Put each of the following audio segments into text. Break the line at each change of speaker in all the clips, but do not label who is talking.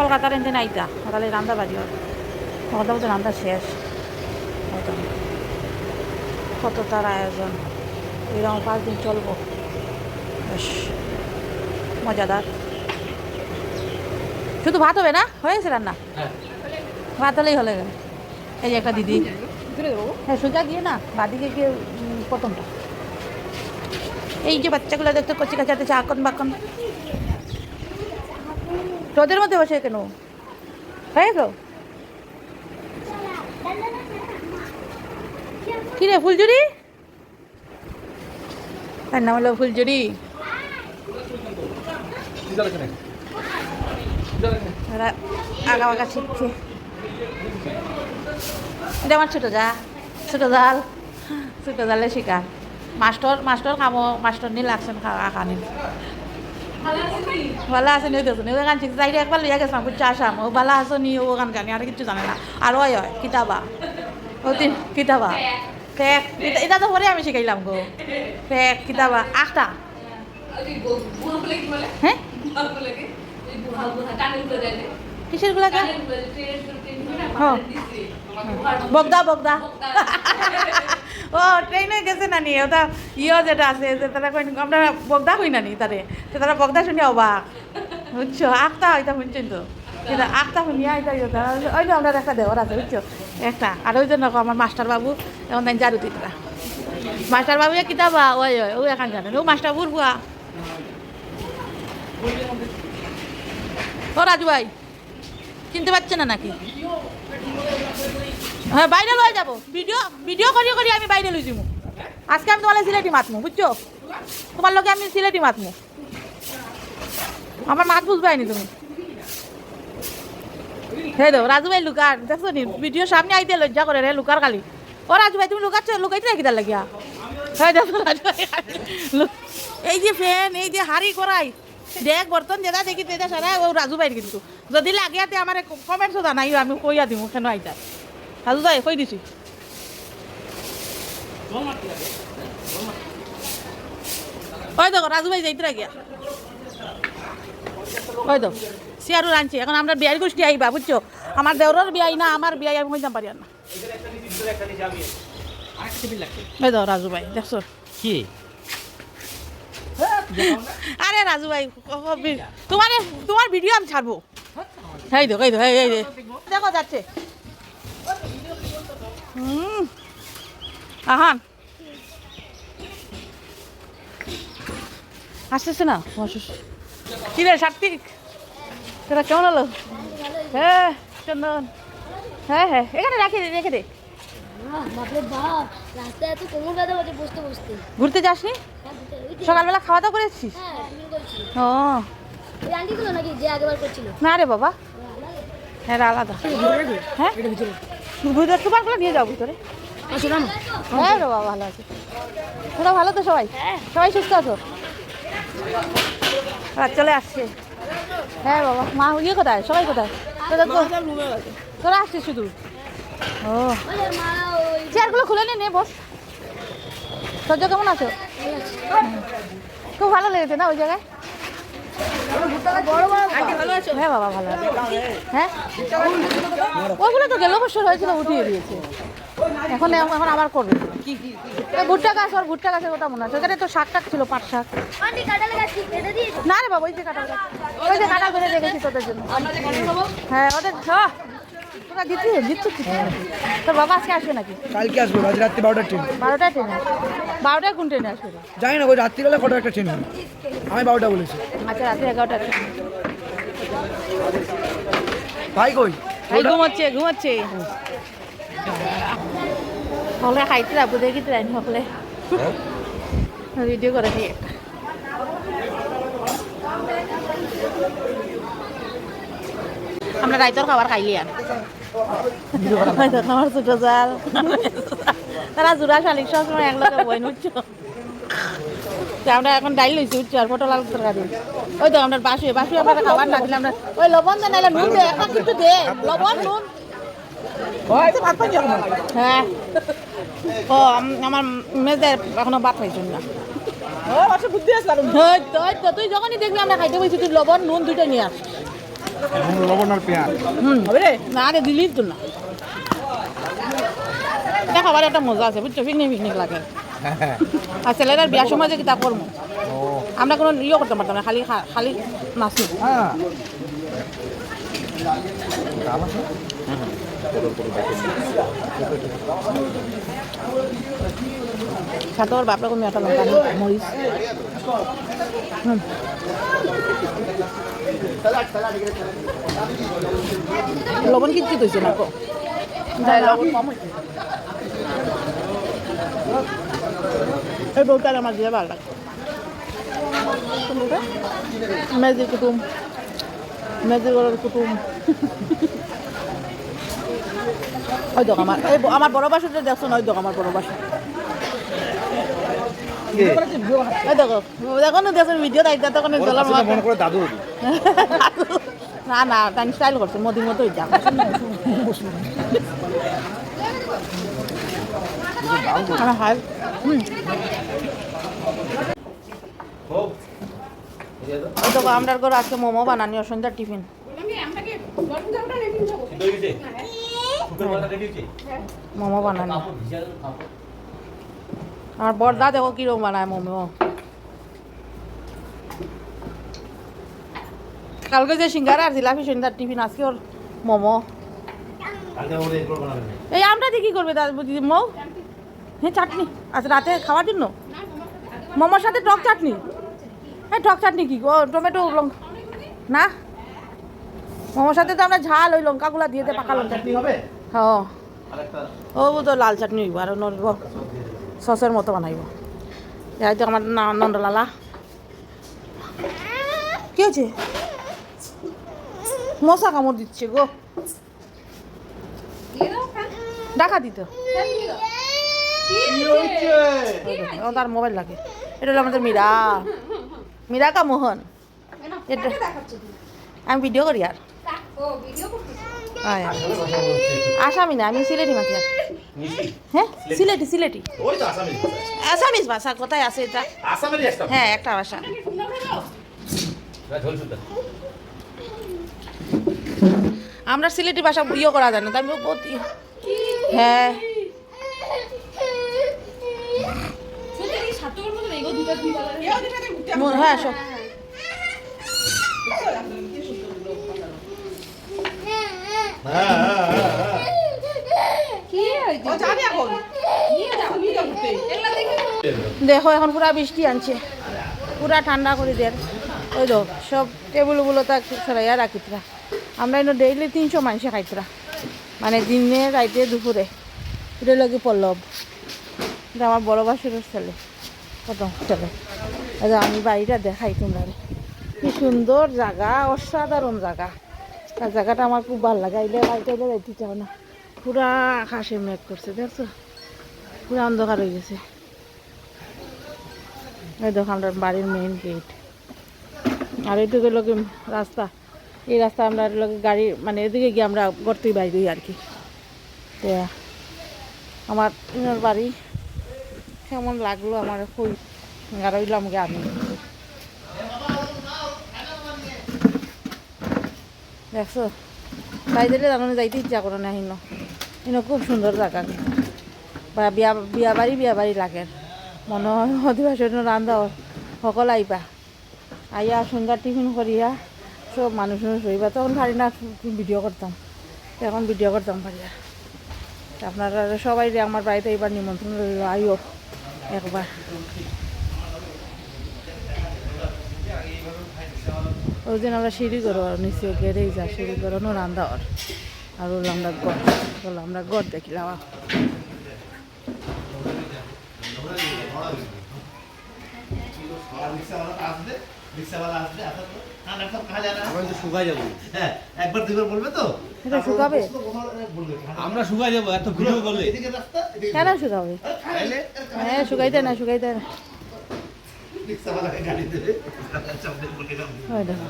কলকাতার এনতে নাইতা তাহলে রান্না বাড়ি হয় কলকাতা বলতে রান্না শেষ। কত তার আয়োজন। এরকম পাঁচ দিন চলবো। বেশ। মজাদার। শুধু ভাত হবে না? হয়ে গেছে রান্না? ভাত হলেই হলে গেল। এই যে একটা দিদি। হ্যাঁ সোজা গিয়ে না বাদিকে গিয়ে প্রথমটা। এই যে বাচ্চাগুলো দেখতে কচি কাছাতে চাকন বাকন তোদের মধ্যে বসে কেন? হয়ে গেল? কি রে ফুলজুরি তার নাম হলো ফুলজুরি ওরা আগা আগা শিখছে। এটা আমার ছোটো যা ছোটো জাল, ছোটো জালে শিকার। মাস্টার মাস্টার কামো মাস্টার নি লাগছেন আঁকা নিন ভালো আছে নিয়ে দেখুন ওই গান শিখছে তাই একবার লিয়া গেছিলাম বুঝছে আসাম ও ভালো আছো নি ও গান গানি আর কিছু জানে না আর ওই হয় কিতাবা ও তিন কিতাবা ফেক এটা- তো পরে আমি শিখাইলাম গো ফেক কিতাবা আটটা হ্যাঁ কিসেরগুলা হ্যাঁ। বগদা বগদা ও ট্রেনে গেছে নানি, ওটা ইয়ে যেটা আছে, যে তারা কই আমরা বগদা কই নানি তারে তো তারা বগদা শুনি অবাক। বুঝছ? আখতা হইতা শুনছেন তো? কিন্তু আখতা শুনিয়া হইতা ইয়েটা ওই আমরা একটা দেওয়ার আছে, বুঝছ? একটা, আর ওই জন্য আমার মাস্টার বাবু এখন তাই জারু দিতরা মাস্টার বাবু কিতাবা ওই ওই, ও এখান জানেন ও মাস্টার বুর বুয়া। ও রাজু ভাই, চিনতে পারছে না নাকি? হ্যাঁ বাইরে লয়ে যাব। ভিডিও ভিডিও করি করি আমি বাইরে লই আজকে আমি তোমার সিলেটি মাতমু, বুঝছ? তোমার লোকে আমি সিলেটি মাতমু। আমার মাত বুঝবে নি তুমি? হে দো রাজু ভাই লুকার, দেখছ নি? ভিডিও সামনে আইতে লজ্জা করে রে লুকার খালি। ও রাজু ভাই তুমি লুকাচ্ছ? লুকাইতে নাকি তার লাগিয়া? হ্যাঁ দেখো রাজু ভাই এই যে ফ্যান, এই যে হাড়ি করাই। দেখ বর্তন যেটা দেখি তেটা সারা, ও রাজু ভাইয়ের কিন্তু। যদি লাগিয়াতে আমার কমেন্টসও জানাই আমি কইয়া দিমু, কেন আইতা রাজু ভাই কই দিছি? ওই দেখো রাজু ভাই যাইতে গিয়া ওই তো সিয়ারু রাঁধছি। এখন আমরা বিয়ার গোষ্ঠী আইবা বুঝছ? আমার দেওরের বিয়াই না আমার বিয়াই আমি হইতাম পারি না। ওই তো রাজু ভাই দেখছ?
কি?
আরে রাজু ভাই তোমার তোমার ভিডিও আমি ছাড়বো। এই দেখো এই দেখো এই এই এই। দেখো যাচ্ছে। হুম। আহান আসতেছে না কি রে সার্থিক সেটা কেমন হলো? হ্যাঁ চন্দন। হ্যাঁ হ্যাঁ এখানে রাখে দে রেখে দে। ঘুরতে যাসনি?
হ্যাঁ,
সকালবেলা খাওয়া দাওয়া করেছিস?
হ্যাঁ
ও। না রে বাবা। হ্যাঁ আলাদা। হ্যাঁ? ভিতরে তোমারগুলো নিয়ে যাও ভিতরে। হ্যাঁ রে বাবা ভালো আছে। তোরা ভালো তো সবাই? সবাই সুস্থ আছো? রাত চলে আসছে। হ্যাঁ বাবা মা ইয়ে কোথায়? সবাই কোথায়? তোরা আসছিস শুধু? ও। চেয়ারগুলো খুলে নে বস। সহ্য কেমন আছো। খুব ভালো লেগেছে না ওই জায়গায়? হ্যাঁ বাবা ভালো হ্যাঁ তো গেল বছর হয়েছিল উঠিয়ে দিয়েছে এখন এখন আবার করবে ভুট্টা গাছ আর ভুট্টা গাছের কথা মনে আছে ওখানে তো শাক টাক ছিল পাট শাক
কাটালে
না রে বাবা ওই যে গাছ। ওই যে কাঁঠাল বেঁধে রেখেছি তোদের জন্য হ্যাঁ ওদের হ্যাঁ। তোরা দিচ্ছি দিচ্ছিস তোর বাবা আজকে আসবে নাকি?
কালকে আসব আজ রাত্রি বারোটার ট্রেন
বারোটায় ট্রেনে বারোটায় কোন ট্রেনে আসবে? রে?
জানি না ওই রাত্রিবেলা কটা একটা ট্রেন হবে। আমি বারোটা বলেছি।
আচ্ছা রাত্রি এগারোটায় ট্রেন
ভাই কই?
এই ঘুমাচ্ছে ঘুমাচ্ছে। সকলে খাইতে যাব দেখি ভিডিও করে দিয়ে আমরা রাইতর খাবার খাইলি আর। আমার ছোট জাল তারা জোড়া শালিক সবসময় একলগে বই নুচ্ছ আমরা এখন ডাইল উচ্চ আর পটল আলু তরকারি ওই তো আমরা বাসু বাসু আমরা খাবার না দিলে আমরা ওই লবণ দে নাইলে নুন দে কিছু দে লবণ নুন হ্যাঁ ও আমার এখনও না তুই যখনই দেখবি আমরা খাইতে বসি তুই লবণ নুন দুটো নিয়ে আস।
এবং লবণ আর পেঁয়াজ
হুম, হবে রে। না রে, দিলি তো না। এটা খাবার একটা মজা আছে, বুঝছ? পিকনিক পিকনিক লাগে। আর ছেলেটার বিয়ার সময় যে কিতা করব আমরা কোনো ইয়ে করতে পারতাম না, খালি খালি
দাম আছে
বাপরা কোনো একটা লঙ্কা মরিচ। হুম। লবণ কিচ্ছু হয়েছে না? লবণ কম হয়েছে। এই বউটার আমার দিয়ে ভালো লাগে। কোন বউটা? মেজি কুটুম। মেজি গরের কুটুম। ওই দেখ আমার এই আমার বড় বাসুটা দেখছ না ওই দেখ আমার বড় বাসু দেখো দেখো না দেখো ভিডিও তাই তখন
ওর
জলার
মনে করে দাদু
না না তাই স্টাইল করছে মোদি মতো যা হাই দেখো আমরা ঘরে আজকে মোমো বানানি সন্ধ্যার টিফিন। মোমো বানানি। আমার বড়দা দেখো কীরকম বানায় মোমো কালকে যে সিঙ্গারা আর জিলাপি সন্ধ্যার টিফিন আজকে ওর মোমো। এই আমরা দিয়ে কি করবে দাদা দিদি মৌ? হ্যাঁ চাটনি। আচ্ছা রাতে খাওয়ার জন্য? মোমোর সাথে টক চাটনি? হ্যাঁ টক চাটনি কি? ও টমেটো লঙ্কা। না? মোমোর সাথে তো আমরা ঝাল ওই লঙ্কাগুলো দিয়ে দে পাকা লঙ্কা।
হবে?
হ্যাঁ। ও তো লাল চাটনি আর নড়ব। সসের মতো বানাইব। যাই তো আমার না নন্দলালা। কি হয়েছে? মশা কামড় দিচ্ছে গো। ডাকা দিত। ও তার মোবাইল লাগে। এটা হলো আমাদের মীরা। মীরা কা মোহন। এটা আমি ভিডিও করি আর। আয়, আয়। আসামি না আমি সিলেটি মাতি আর হ্যাঁ? সিলেটি সিলেটি। আসামিস ভাষা কোথায় আছে এটা? হ্যাঁ একটা ভাষা আমরা সিলেটি ভাষা ইয়ে করা যায় না তাই আমি হ্যাঁ। হ্যাঁ সব দেখো এখন পুরা বৃষ্টি আনছে। পুরা ঠান্ডা করে দেয় ওই তো সব টেবিল উবুলো তাক সরাইয়া রাখিতরা। আমরা এনে ডেইলি তিনশো মানুষে খাইতরা। মানে দিনে রাইতে দুপুরে। এটা লাগে পল্লব। এটা আমার বড় বাসুরের ছেলে। কত ছেলে। আচ্ছা আমি বাড়িটা দেখাই তোমরা। কি সুন্দর জায়গা অসাধারণ জায়গা। আর জায়গাটা আমার খুব ভালো লাগে। বাড়িটা আইলে যাইতে চাও না। পুরা আকাশে মেঘ করছে, দেখছ? পুরা অন্ধকার হয়ে গেছে। এই দেখো বাড়ির মেইন গেট আর এইটুকু লোকে রাস্তা, এই রাস্তা আমরা লোকে গাড়ি মানে এদিকে গিয়ে আমরা গড়তেই বাইরে আর কি। তো, আমার ইনার বাড়ি কেমন লাগল আমার আর হইলাম গে আমি। দেখছ? তাই দিলে জানো যাইতে ইচ্ছা করে না হিনো হিনো খুব সুন্দর জায়গা বা বিয়া বিয়া বাড়ি বিয়া বাড়ি লাগে। মনে হয় অধিবাসন রান্ধা সকল আইবা আইয়া সন্ধ্যা টিফিন করিয়া সব মানুষ হইবা তখন পারি না ভিডিও করতাম এখন ভিডিও করতাম পারি আর আপনারা সবাই আমার বাড়িতে এবার নিমন্ত্রণ রইল আইও একবার ওই দিন আমরা সিঁড়ি করো নিচে গেড়েই যা সিঁড়ি করো রান্ধা আর ওগুলো আমরা গড় ওগুলো আমরা গড় দেখিলাম
শুকাই যাব। হ্যাঁ একবার বলবে তো?
এটা শুকাবে?
আমরা শুকাই যাব এত ভিডিও করলে।
কেন শুকাবে? হ্যাঁ শুকাইতে না শুকাইতে না।
বলে
দেখো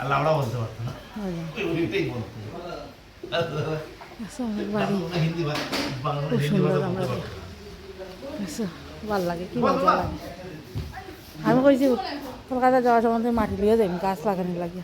আরে লাউড়া বলতে পারতো না।
ওই
উনিটাই বলতো হিন্দি ভাষা
আমরা ভালো লাগে কি মজা লাগে। আমি কইছি কলকাতা যাওয়ার সময় তুমি মাটি লিয়ে যাই গাছ লাগানি তো।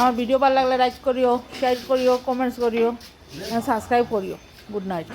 আমার ভিডিও ভালো লাগলে লাইক করিও শেয়ার করিও কমেন্টস করিও সাবস্ক্রাইব করিও। Good night